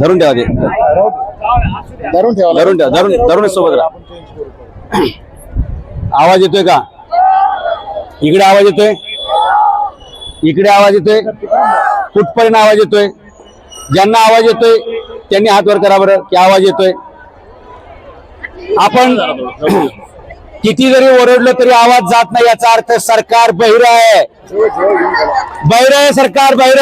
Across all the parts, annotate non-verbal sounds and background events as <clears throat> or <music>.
धरून ठेवा ते. धरून ठेवा. धरून ठेवा. धरून धरूनच सोबत राहा. आवाज येतोय का? इकडे आवाज येतोय? इकडे आवाज येतोय? कुठपर्यंत आवाज येतोय? ज्यांना आवाज येतोय त्यांनी हात वर करा बरं की आवाज येतोय. आपण <clears throat> किती जरी ओरडलो तरी आवाज जात नाही याचा अर्थ सरकार बहिर आहे. बहिर आहे सरकार बहिर.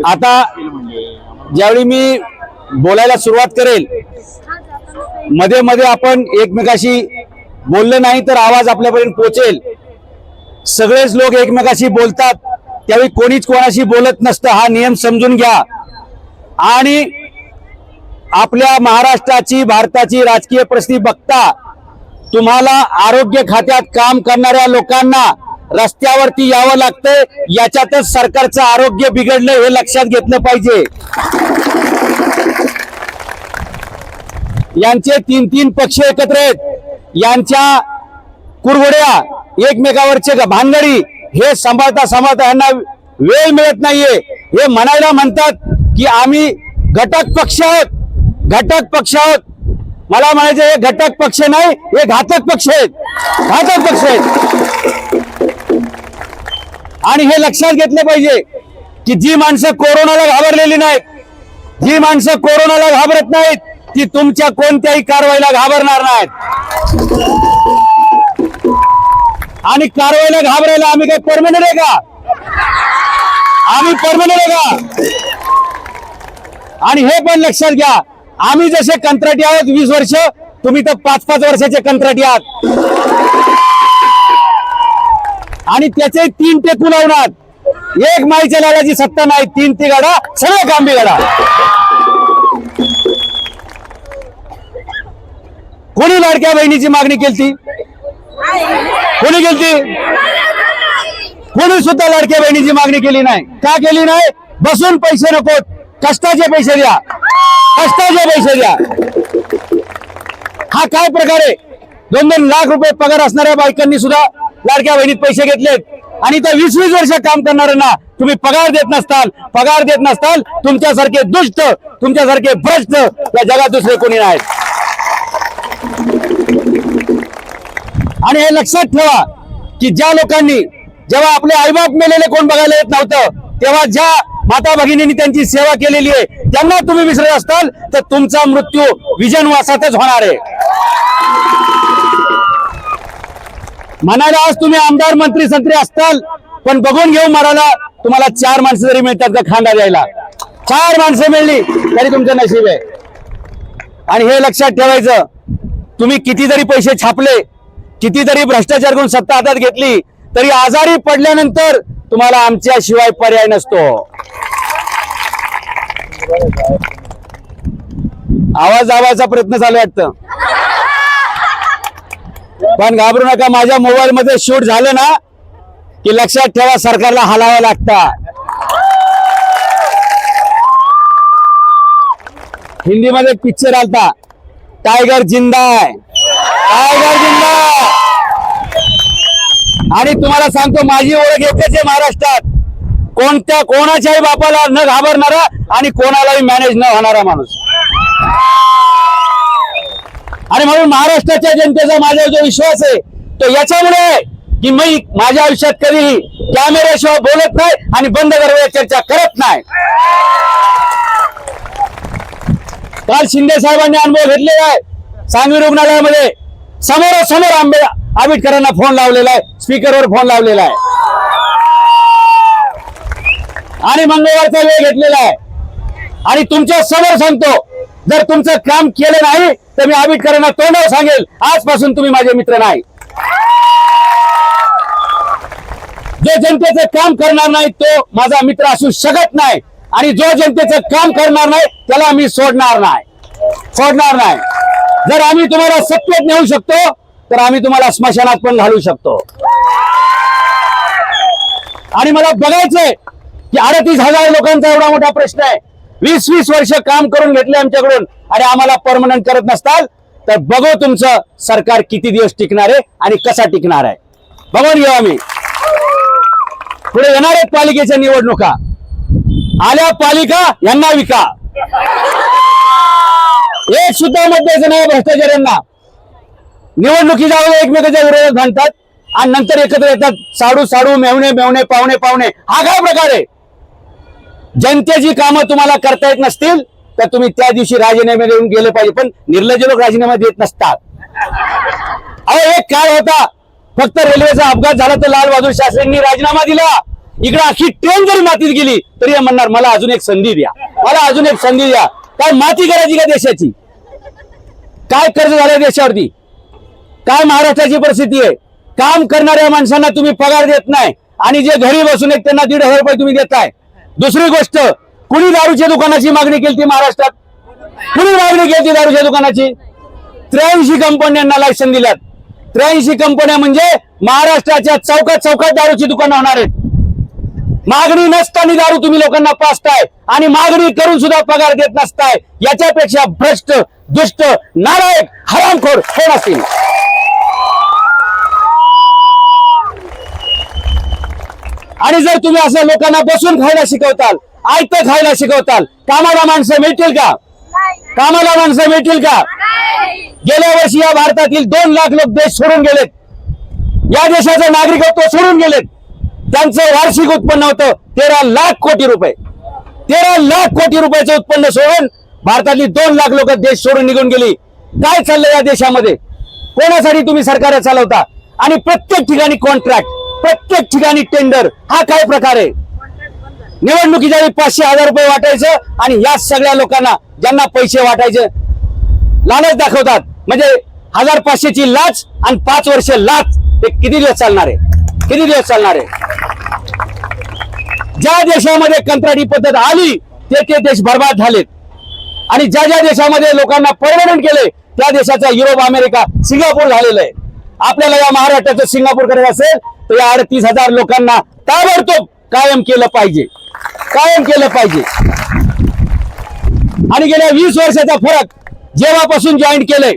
म्हणजे आता ज्यावेळी मी बोलायला सुरुवात करेल मध्ये मध्ये आपण एकमेकाशी बोललं नाही तर आवाज आपल्यापर्यंत पोहोचेल सगळेच लोक एकमेकाशी बोलतात त्यावेळी कोणीच कोणाशी बोलत नसतं हा नियम समजून घ्या. आणि आपल्या महाराष्ट्राची भारताची राजकीय परिस्थिती बघता तुम्हाला आरोग्य खात्यात काम करणाऱ्या लोकांना रस्त्यावरती यावं लागतंय. याच्यातच सरकारचं आरोग्य बिघडलं हे लक्षात घेतलं पाहिजे. यांचे तीन तीन पक्ष एकत्र आहेत. यांच्या कुरवड्या एकमेकावरचे भानगडी हे सांभाळता सांभाळता यांना वेळ मिळत नाहीये. हे म्हणायला म्हणतात की आम्ही घटक पक्ष आहोत. घटक पक्ष आहोत. मला म्हणायचं हे घटक पक्ष नाही हे घातक पक्ष आहेत. घातक पक्ष आहेत. आणि हे लक्षात घेतलं पाहिजे की जी माणसं कोरोनाला घाबरलेली नाहीत जी माणसं कोरोनाला घाबरत नाहीत ती तुमच्या कोणत्याही कारवाईला घाबरणार नाहीत. आणि कारवाईला घाबरायला आम्ही काही परमनंट आहे का? आम्ही परमनंट आहे का? आणि हे पण लक्षात घ्या आम्ही जसे कंत्राटी आहोत वीस वर्ष तुम्ही तर पाच पाच वर्षाचे कंत्राटी आहात. आणि त्याचे तीन टेकू लावणार. एक माईच्या लाडाची सत्ता नाही तीन ती गाडा सगळे कांबी गाडा. कोणी लाडक्या बहिणीची मागणी केली कोणी केली कोणी सुद्धा लाडक्या बहिणीची मागणी केली नाही. का केली नाही? बसून पैसे नको. कष्टाचे पैसे द्या. कष्टाचे पैसे द्या. हा काय प्रकारे दोन दोन लाख रुपये पगार असणाऱ्या बायकांनी सुद्धा लाडक्या बहिणीत पैसे घेतलेत. आणि त्या वीस वीस वर्ष काम करणाऱ्यांना तुम्ही पगार देत नसताल पगार देत नसताल तुमच्यासारखे दुष्ट तुमच्यासारखे भ्रष्ट या जगात दुसरे कोणी नाहीत. आणि हे लक्षात ठेवा की ज्या लोकांनी जेव्हा आपले आईबाप मेलेले कोण बघायला येत नव्हतं तेव्हा ज्या माता भगिनींनी त्यांची सेवा केलेली आहे त्यांना तुम्ही विसरत असताल तर तुमचा मृत्यू विजनवासातच होणार आहे. म्हणायला आज तुम्ही आमदार मंत्री संत्री असताल पण बघून घेऊ मराला तुम्हाला चार माणसं जरी मिळतात का खांदा द्यायला. चार माणसं मिळली तरी तुमचं नशीब आहे. आणि हे लक्षात ठेवायचं तुम्ही किती जरी पैसे छापले किती जरी भ्रष्टाचार करून सत्ता हातात घेतली तरी आजारी पडल्यानंतर तुम्हाला आमच्या शिवाय पर्याय नसतो. आवाज आवाजचा प्रयत्न चालू वाटतं. पण घाबरू नका माझ्या मोबाईल मध्ये शूट झालं ना की लक्षात ठेवा सरकारला हलावं हिंदी हिंदीमध्ये पिक्चर आलता. टायगर जिंदा आहे. टायगर जिंदा आणि तुम्हाला सांगतो माझी ओळख एकच आहे महाराष्ट्रात. कोणत्या कोणाच्याही बापाला न घाबरणारा आणि कोणालाही मॅनेज न होणारा माणूस. आणि म्हणून महाराष्ट्राच्या जनतेचा माझ्यावर जो विश्वास आहे तो याच्यामुळे आहे की मी माझ्या आयुष्यात कधीही कॅमेऱ्याशिवाय बोलत नाही आणि बंद दरवाजा चर्चा करत नाही. काल शिंदे साहेबांनी अनुभव घेतलेला आहे. सांगवी रुग्णालयामध्ये समोरासमोर आंबे आंबेडकरांना फोन लावलेला आहे. स्पीकरवर फोन लावलेला आहे. आणि मंगळवारचा वेळ घेतलेला आहे. आणि तुमच्यासमोर सांगतो जर तुमचं काम केलं नाही तर मी आंबेडकरांना तोंडावर सांगेल आजपासून तुम्ही माझे मित्र नाही. जो जनतेचं काम करणार नाही तो माझा मित्र असू शकत नाही. आणि जो जनतेचं काम करणार नाही त्याला मी सोडणार नाही. सोडणार नाही. जर आम्ही तुम्हाला सत्तेत नेऊ शकतो तर आम्ही तुम्हाला स्मशानात पण घालू शकतो. आणि मला बघायचंय की अडतीस हजार लोकांचा एवढा मोठा प्रश्न आहे. वीस वीस वर्ष काम करून घेतले आमच्याकडून. आणि आम्हाला परमनंट करत नसताल तर बघू तुमचं सरकार किती दिवस टिकणार आहे आणि कसा टिकणार आहे. बघून घेऊ आम्ही. पुढे येणार आहेत पालिकेच्या निवडणुका. आल्या पालिका यांना विका. एक सुद्धा मत द्यायचं नाही भ्रष्टाचाऱ्यांना. निवडणुकीच्या अगोदर एकमेकाच्या विरोधात भांडतात आणि नंतर एकत्र येतात साडू साडू मेवणे मेवणे पाहुणे पाहुणे हा काय प्रकार आहे? जनतेची कामं तुम्हाला करता येत नसतील तर तुम्ही त्या दिवशी राजीनामे देऊन गेले पाहिजे. पण निर्लज लोक राजीनामा देत नसतात. अहो एक काळ होता? फक्त रेल्वेचा अपघात झाला तर लाल बहादूर शास्त्रींनी राजीनामा दिला. इकडे अशी ट्रेन जरी मातीत गेली तरी हे म्हणणार मला अजून एक संधी द्या. मला अजून एक संधी द्या. काय माती करायची का देशाची? काय कर्ज झालं देशावरती? काय महाराष्ट्राची परिस्थिती आहे? काम करणाऱ्या माणसांना तुम्ही पगार देत नाही. आणि जे घरी बसून आहेत त्यांना दीड हजार रुपये तुम्ही देताय. दुसरी गोष्ट कुणी दारूच्या दुकानाची मागणी केली ती महाराष्ट्रात? कुणी मागणी केली दारूच्या दुकानाची? त्र्याऐंशी कंपन्यांना लायसन दिल्यात. त्र्याऐंशी कंपन्या म्हणजे महाराष्ट्राच्या चौकात चौकात दारूची दुकानं होणार आहेत. मागणी नसताना दारू तुम्ही लोकांना पाचताय आणि मागणी करून सुद्धा पगार देत नसताय. याच्यापेक्षा भ्रष्ट दुष्ट नारायक हरामखोर कोण असतील? आणि जर तुम्ही असं लोकांना बसून खायला शिकवताल आयतं खायला शिकवताल कामाला माणसं मिळतील का? कामाला माणसं मिळतील का? गेल्या वर्षी या भारतातील दोन लाख लोक देश सोडून गेलेत. या देशाचं नागरिकत्व सोडून गेलेत. त्यांचं वार्षिक उत्पन्न होतं तेरा लाख कोटी रुपये. तेरा लाख कोटी रुपयाचं उत्पन्न सोडून भारतातली दोन लाख लोक देश सोडून निघून गेली. काय चाललंय या देशामध्ये? कोणासाठी तुम्ही सरकार चालवता? आणि प्रत्येक ठिकाणी कॉन्ट्रॅक्ट प्रत्येक ठिकाणी टेंडर हा काय प्रकार आहे? निवडणुकीच्या वेळी पाचशे हजार रुपये वाटायचं आणि या सगळ्या लोकांना ज्यांना पैसे वाटायचे लालच दाखवतात. म्हणजे हजार पाचशेची लाच आणि पाच वर्ष लाच हे किती दिवस चालणार आहे? किती दिवस चालणार आहे? ज्या देशामध्ये कंत्राटी पद्धत आली ते ते देश बर्बाद झालेत. आणि ज्या ज्या देशामध्ये लोकांना परमनंट केले त्या देशाचा युरोप अमेरिका सिंगापूर झालेलं आहे. आपल्याला या महाराष्ट्राचं सिंगापूर करायचं असेल तर या अडतीस हजार लोकांना ताबडतोब कायम केलं पाहिजे. कायम केलं पाहिजे. आणि गेल्या वीस वर्षाचा फरक जेव्हापासून जॉईन केलंय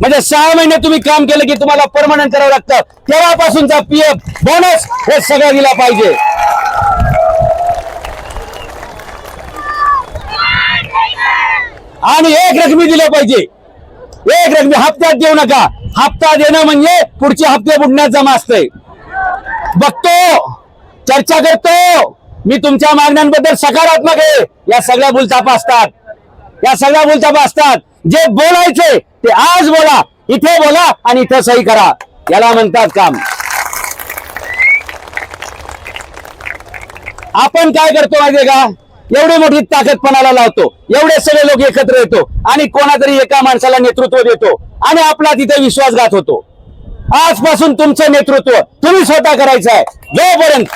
म्हणजे सहा महिने तुम्ही काम केलं की तुम्हाला परमनंट करावं लागतं तेव्हापासूनचा पीएफ बोनस हे सगळं दिला पाहिजे. आणि एक रकमी दिलं पाहिजे. एक रकमी हप्त्यात देऊ नका. हप्ता देणं म्हणजे पुढचे हप्ते बुडण्यात जमा असतंय. बघतो चर्चा करतो. मी तुमच्या मागण्यांबद्दल सकारात्मक आहे. या सगळ्या बुलचापा असतात. या सगळ्या बुलचापा असतात. जे बोलायचे ते आज बोला इथे बोला आणि इथे सही करा. याला म्हणतात काम. आपण काय करतो माहितीये का? एवढी मोठी ताकदपणाला लावतो. एवढे सगळे लोक एकत्र येतो आणि कोणातरी एका माणसाला नेतृत्व देतो आणि आपला तिथे विश्वासघात होतो. आजपासून तुमचं नेतृत्व तुम्ही स्वतः करायचं आहे. जोपर्यंत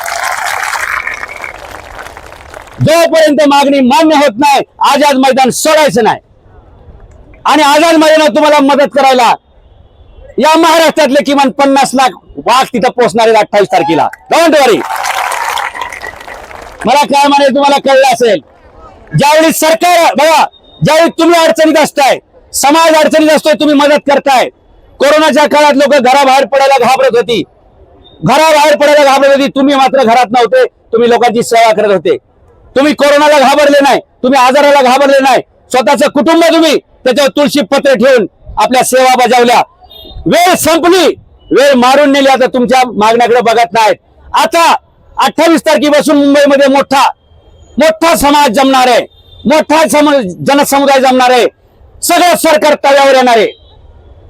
जोपर्यंत मागणी मान्य होत नाही आझाद मैदान सोडायचं नाही. आणि आझाद मैदानात तुम्हाला मदत करायला या महाराष्ट्रातले किमान पन्नास लाख वाघ तिथं पोहोचणार आहेत अठ्ठावीस तारखेला. डोंट वरी मला काय म्हणायचं तुम्हाला कळलं असेल. ज्यावेळी सरकार बघा ज्यावेळी तुम्ही अडचणीत असताय समाज अडचणीत असतोय तुम्ही मदत करताय. कोरोनाच्या काळात लोक घराबाहेर पडायला घाबरत होती. घराबाहेर पडायला घाबरत होती. तुम्ही मात्र घरात नव्हते. तुम्ही लोकांची सेवा करत होते. तुम्ही कोरोनाला घाबरले नाही. तुम्ही आजाराला घाबरले नाही. स्वतःचं कुटुंब तुम्ही त्याच्यावर तुळशी पत्र ठेवून आपल्या सेवा बजावल्या. वेळ संपली. वेळ मारून नेली. आता तुमच्या मागण्याकडे बघत नाहीत. आता अठ्ठावीस तारखेपासून मुंबईमध्ये मोठा मोठा समाज जमणार आहे. मोठा सम जनसमुदाय जमणार आहे. सगळं सरकार तव्यावर येणार आहे.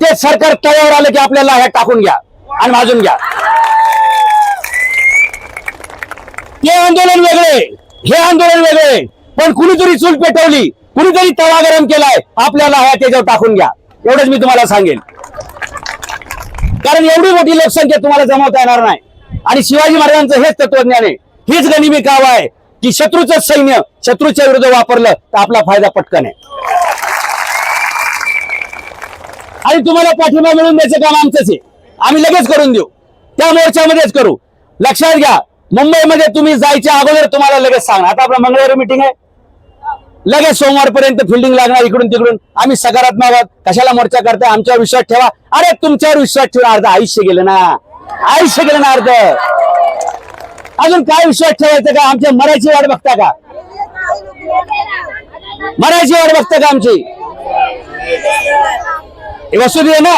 ते सरकार तयार आलं की आपल्याला हे टाकून घ्या आणि भाजून घ्या. ते आंदोलन वेगळे हे आंदोलन वेगळे पण कुणीतरी चूल पेटवली कुणीतरी तवा गरम केलाय आपल्याला ह्या त्याच्यावर टाकून घ्या. एवढंच मी तुम्हाला सांगेन. कारण एवढी मोठी लोकसंख्या तुम्हाला जमवता येणार नाही. आणि शिवाजी महाराजांचं हेच तत्वज्ञान आहे. हीच गनिमी काव आहे की शत्रूचं सैन्य शत्रूच्या विरुद्ध वापरलं तर आपला फायदा पटकन आहे. आणि तुम्हाला पाठिंबा मिळून द्यायचं काम आमचंच आहे. आम्ही लगेच करून देऊ. त्या मोर्चामध्येच करू. लक्षात घ्या मुंबईमध्ये तुम्ही जायच्या अगोदर तुम्हाला लगेच सांगणार. आता आपला मंगळवारी मिटिंग आहे. लगेच सोमवारपर्यंत फिल्डिंग लागणार इकडून तिकडून. आम्ही सकारात्मक आहोत. कशाला मोर्चा करताय आमच्यावर विश्वास ठेवा. अरे तुमच्यावर विश्वास ठेवून अर्ध आयुष्य गेलं ना. आयुष्य गेलं ना अर्ध. अजून काय विश्वास ठेवायचा का? आमच्या मरायची वाट बघता का? मरायची वाट बघता का आमची? वसुली आहे ना?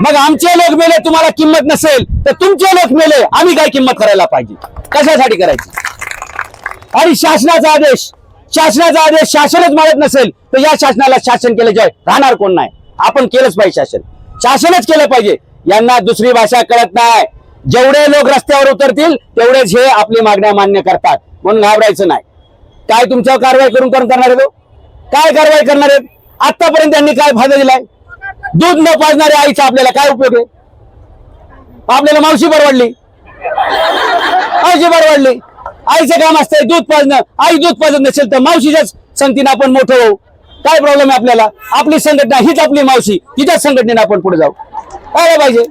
मग आमचे लोक मेले तुम्हाला किंमत नसेल तर तुमचे लोक मेले आम्ही काय किंमत करायला पाहिजे? कशासाठी करायची? आणि शासनाचा आदेश शासनाचा आदेश शासनच मारत नसेल तर या शासनाला शासन केल्याशिवाय राहणार कोण नाही? आपण केलंच पाहिजे शासन. शासनच केलं पाहिजे. यांना दुसरी भाषा कळत नाही. जेवढे लोक रस्त्यावर उतरतील तेवढेच हे आपली मागण्या मान्य करतात. म्हणून घाबरायचं नाही. काय तुमच्यावर कारवाई करून करून करणार आहे तो हो? काय कारवाई करणार आहेत? आतापर्यंत त्यांनी काय फायदा दिलाय? दूध न पाजणाऱ्या आईचा आपल्याला काय उपयोग आहे? आपल्याला मावशी परवडली. मावशी परवडली. आईचं काम असतंय दूध पाजणं. आई दूध पाजत नसेल तर मावशीच्याच संगतीनं आपण मोठं होऊ. काय प्रॉब्लेम आहे आपल्याला? आपली संघटना हीच आपली मावशी. हिच्याच संघटनेनं आपण पुढे जाऊ. काय पाहिजे?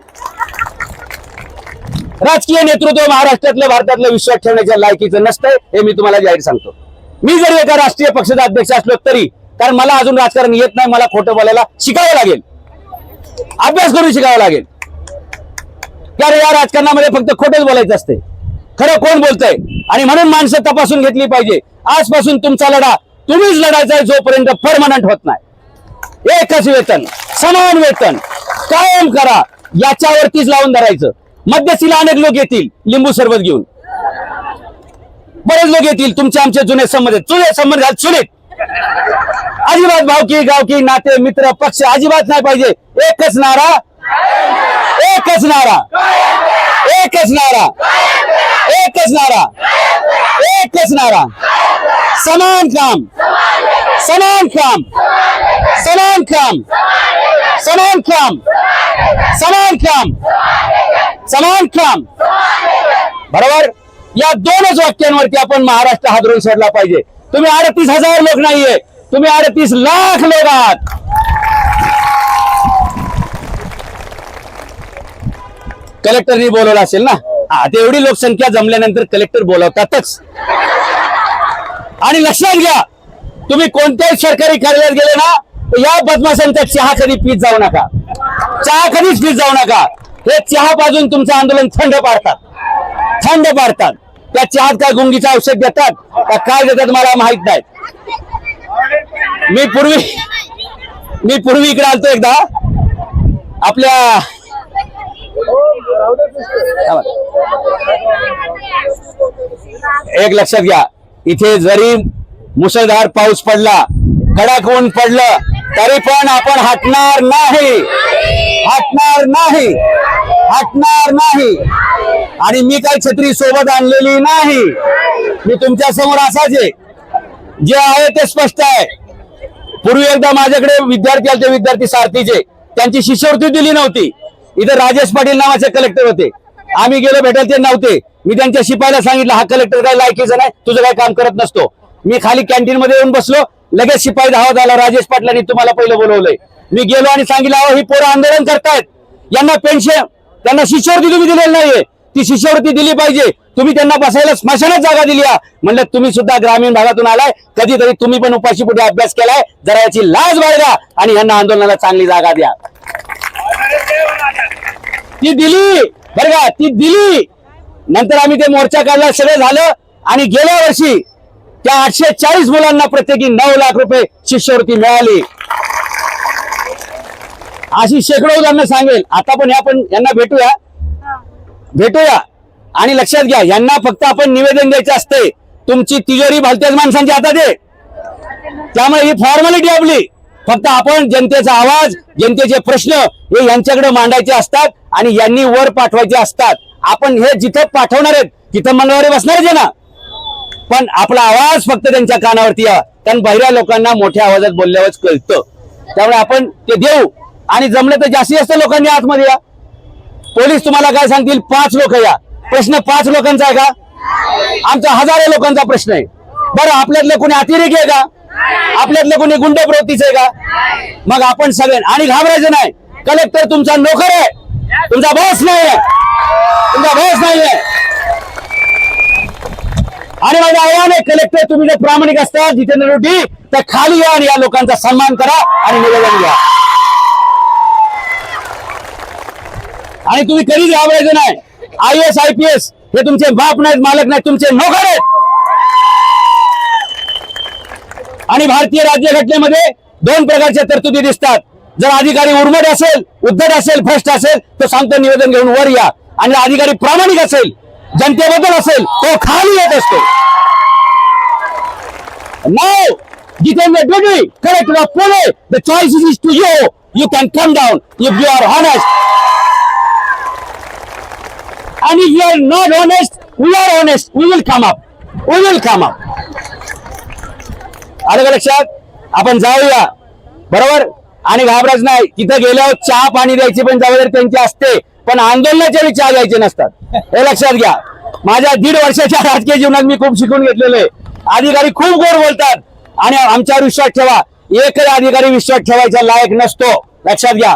राजकीय नेतृत्व महाराष्ट्रातलं भारतातलं विश्वास ठेवण्याच्या लायकीचं नसतंय हे मी तुम्हाला जाहीर सांगतो. मी जरी एका राष्ट्रीय पक्षाचा अध्यक्ष असलो तरी कारण मला अजून राजकारण येत नाही मला खोटं बोलायला शिकावं लागेल. अभ्यास करून शिकावा लागेल. कारण या राजकारणामध्ये फक्त खोटंच बोलायचं असते. खरं कोण बोलतंय? आणि म्हणून माणसं तपासून घेतली पाहिजे. आजपासून तुमचा लढा तुम्हीच लढायचा आहे जोपर्यंत परमनंट होत नाही. एकच वेतन समान वेतन. कायम करा. याच्यावरतीच लावून धरायचं. मध्यस्थीला अनेक लोक येतील लिंबू सरबत घेऊन. बरेच लोक येतील तुमचे आमचे जुने संबंध जुने संबंध आहेत सुनीत. अजिबात भावकी गावकी नाते मित्र पक्ष अजिबात नाही पाहिजे. एकच नारा. एकच नारा. एकच नारा. एकच नारा. एकच नारा. समान काम. समान काम. समान काम. समान काम. समान काम. समान काम. बरोबर? या दोनच वाक्यांवरती आपण महाराष्ट्र हादरून सोडला पाहिजे. तुम्ही अडतीस हजार लोक नाहीये. तुम्ही अडतीस लाख लोक आहात. कलेक्टरनी बोलवलं असेल ना? आता एवढी लोकसंख्या जमल्यानंतर कलेक्टर बोलवतातच. आणि लक्षात घ्या तुम्ही कोणत्याही सरकारी कार्यालयात गेले ना तर या बदमाशांचा चहा कधी पीत जाऊ नका. चहा कधीच पीत जाऊ नका. हे चहा पाजून तुमचं आंदोलन थंड पाडतात. थंड पाडतात. त्या चहात काय गुंगीचं औषध देतात. का काय देतात मला माहीत नाही. मी पूर्वी मी पूर्वी इकडे आलतो एकदा. आपल्या एक लक्षात घ्या. इथे जरी मुसळधार पाऊस पडला कडक ऊन पडलं तरी पण आपण हटणार नाही. हटणार नाही. हटणार नाही. आणि मी काही छत्री सोबत आणलेली नाही. मी तुमच्यासमोर असाच आहे. जे आहे ते स्पष्ट आहे. पूर्वी एकदा माझ्याकडे विद्यार्थी आलते विद्यार्थी सारथीचे त्यांची शिष्यवृत्ती दिली नव्हती. इथं राजेश पाटील नावाचे कलेक्टर होते. आम्ही गेलो भेटायचे नव्हते. मी त्यांच्या शिपायला सांगितलं हा कलेक्टर काय लायकीचा नाही तुझं काय काम करत नसतो. मी खाली कॅन्टीन मध्ये येऊन बसलो लगेच शिपाई धावा झाला राजेश पाटलांनी तुम्हाला पहिलं बोलवलंय. मी गेलो आणि सांगितलं अहो ही पोरं आंदोलन करतायत. यांना पेन्शन त्यांना शिष्यवृत्ती तुम्ही दिलेली नाहीये. ती शिष्यवृत्ती दिली पाहिजे. तुम्ही त्यांना बसायला स्मशानात जागा दिली म्हणलं तुम्ही सुद्धा ग्रामीण भागातून आलाय. कधीतरी तुम्ही पण उपाशी पुढे अभ्यास केलाय. जरा याची लाज बाळगा आणि यांना आंदोलनाला चांगली जागा द्या. ती दिली. बरं का ती दिली. नंतर आम्ही ते मोर्चा काढला सगळं झालं. आणि गेल्या वर्षी त्या आठशे चाळीस मुलांना प्रत्येकी नऊ लाख रुपये शिष्यवृत्ती मिळाली. अशी शेकडो उदाहरणं सांगेल. आता पण आपण यांना भेटूया. भेटूया. आणि लक्षात घ्या यांना फक्त आपण निवेदन द्यायचं असते. तुमची तिजोरी भलत्याच माणसांच्या हातात आहे त्यामुळे ही फॉर्मॅलिटी आपली. फक्त आपण जनतेचा आवाज जनतेचे प्रश्न हे यांच्याकडे मांडायचे असतात आणि यांनी वर पाठवायचे असतात. आपण हे जिथं पाठवणार आहेत तिथं मंगळवारी बसणारच आहे ना? पण आपला आवाज फक्त त्यांच्या कानावरती या कारण बहिऱ्या लोकांना मोठ्या आवाजात बोलल्यावरच कळतं. त्यामुळे आपण ते देऊ. आणि जमलं तर जास्तीत जास्त लोकांनी आतमध्ये या. पोलीस तुम्हाला काय सांगतील? पाच लोक या. प्रश्न पाच लोकांचा आहे का? आमचा हजारो लोकांचा प्रश्न आहे. बरं आपल्यातले कोणी अतिरेकी आहे का? आपल्यातले कोणी गुंड प्रवृत्तीचे आहे का? मग आपण सगळे आणि घाबरायचं नाही. कलेक्टर तुमचा नोकर आहे. तुमचा बॉस नाही आहे. तुमचा बॉस नाही आहे. आणि माझ्या आयाने कलेक्टर तुम्ही जर प्रामाणिक असता जितेंद्र रेड्डी तर खाली या आणि या लोकांचा सन्मान करा आणि निवेदन घ्या आणि तुम्ही कधीच घाबरायचं नाही. I S I P S हे तुमचे बाप नाहीत मालक नाहीत तुमचे नोकर आहेत. आणि भारतीय राज्यघटनेमध्ये दोन प्रकारच्या तरतुदी दिसतात. जर अधिकारी उर्मट असेल उद्धट असेल भ्रष्ट असेल तर सांगतो निवेदन घेऊन वर या. आणि अधिकारी प्रामाणिक असेल जनतेबद्दल असेल तो खाली येत असतो. नाव Jitendra duty collector of Pune the choice is to you you can come down if you are honest and if you are not honest we are honest we will come up we will come up आलं का लक्षात? आपण जाऊया. बरोबर? आणि घाबराच नाही. तिथं गेल्यावर चहा पाणी द्यायची पण जबाबदारी त्यांची असते. पण आंदोलनाच्या विचार चहा द्यायचे नसतात. हे लक्षात घ्या. माझ्या दीड वर्षाच्या राजकीय जीवनात मी खूप शिकून घेतलेलं आहे. अधिकारी खूप गोड बोलतात. आणि आमच्यावर विश्वास ठेवा. एकही अधिकारी विश्वास ठेवायचा लायक नसतो. लक्षात घ्या.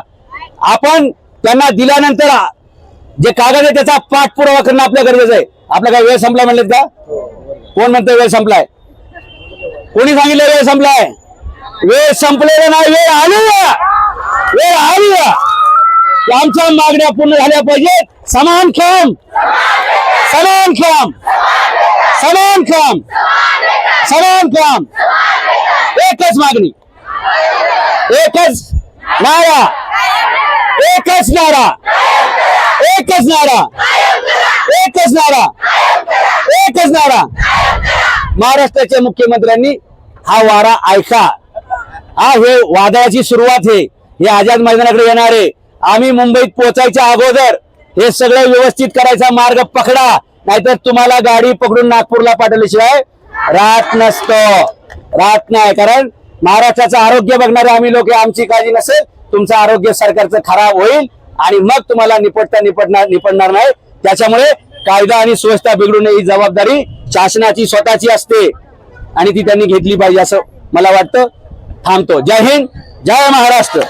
आपण त्यांना दिल्यानंतर जे कागद आहे त्याचा पाठपुरावा करणं आपल्या गरजेचं आहे. आपला काय वेळ संपला म्हणलेत का? कोण म्हणतोय वेळ संपलाय? कोणी सांगितलं वेळ संपलाय? वेळ संपलेला नाही. वेळ आली वेळ आली आमच्या मागण्या पूर्ण झाल्या पाहिजेत समान काम समान काम समान काम समान काम एकच मागणी. एकच नारा. एकच नारा. एकच नारा. एकच नारा. एकच नारा. महाराष्ट्राच्या मुख्यमंत्र्यांनी हा वारा ऐका. हा हे वादळाची सुरुवात आहे. हे आझाद मैदानाकडे येणार आहे. आम्ही मुंबईत पोहोचायच्या अगोदर हे सगळं व्यवस्थित करायचा मार्ग पकडा नाहीतर तुम्हाला गाडी पकडून नागपूरला पाठवल्याशिवाय राहत नसतो. राहत नाही कारण महाराष्ट्राचं आरोग्य बघणारे आम्ही लोक आमची काळजी नसेल तुमचं आरोग्य सरकारचं खराब होईल आणि मग तुम्हाला निपटता निपटणार निपटणार नाही. त्याच्यामुळे कायदा आणि सुव्यवस्था बिघडू नये ही जबाबदारी शासनाची स्वतःची असते. आणि ती त्यांनी घेतली पाहिजे असं मला वाटतं. थांबतो. जय हिंद जय महाराष्ट्र.